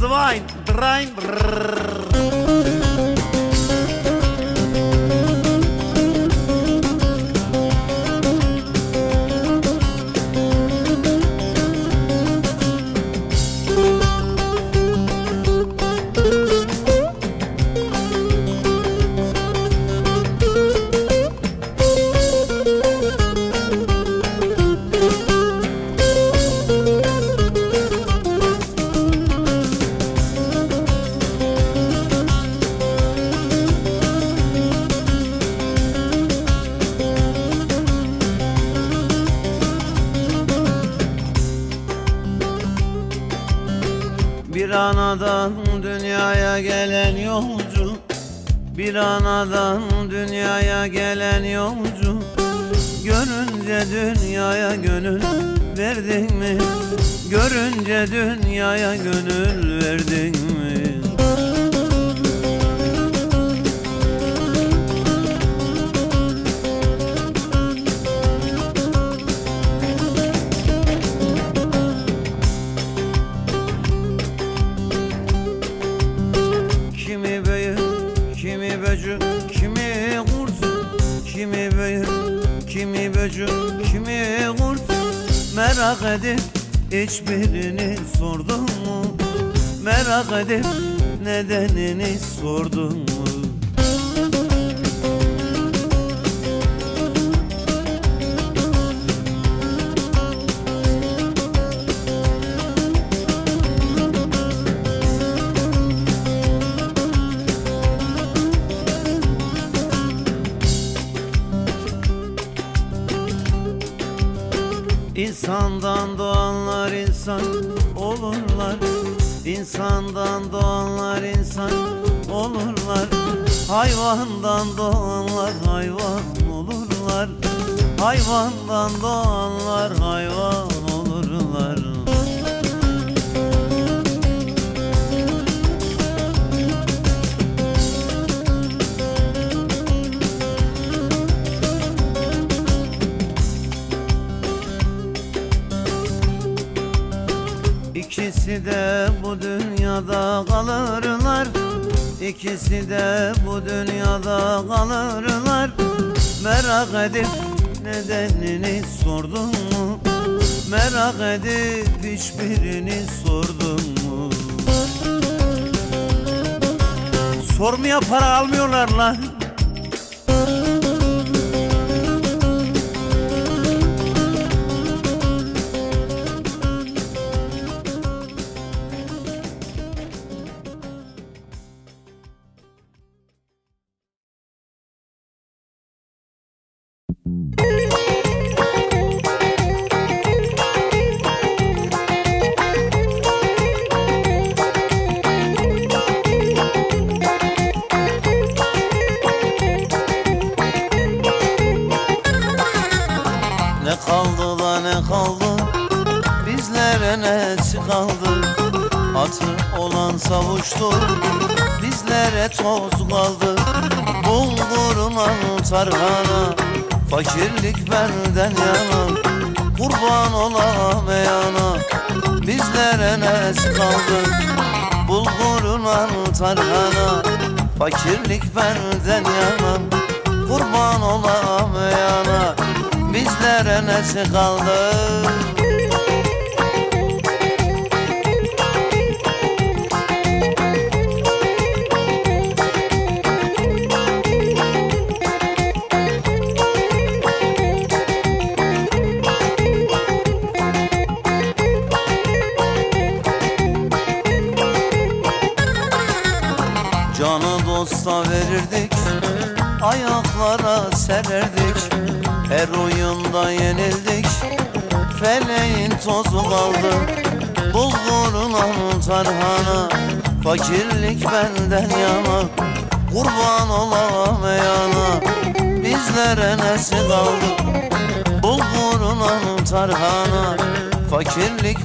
Звайн, брайн, брррррр. Anadan dünyaya gelen yolcu Bir anadan dünyaya gelen yolcu Görünce dünyaya gönül verdin mi? Görünce dünyaya gönül verdin mi? Böcük, kimi kurt Kimi büyük, kimi böcük, kimi kurt Merak edip hiçbirini sordun mu? Merak edip nedenini sordun mu? İnsandan doğanlar insan olurlar. İnsandan doğanlar insan olurlar. Hayvandan doğanlar hayvan olurlar. Hayvandan doğanlar hayvan olurlar İkisi de bu dünyada kalırlar İkisi de bu dünyada kalırlar Merak edip nedenini sordun mu? Merak edip hiçbirini sordun mu? Sormaya para almıyorlar lan Ne kaldı da ne kaldı? Bizlere ne kaldı Atı olan savuştu. Bizlere toz kaldı. Bulguruna tarhana Fakirlik benden yana Kurban olamayana Bizlere ne kaldı Bulguruna tarhana Fakirlik benden yana Kurban olamayana Bizlere nesi kaldı Canı dosta verirdik Ayaklara sererdik. Her oyunda yenildik Feleğin tozu kaldı. Bulguruna tarhana Fakirlik benden yana. Kurban olamayana Bizlere nesi kaldı? Bulguruna tarhana Fakirlik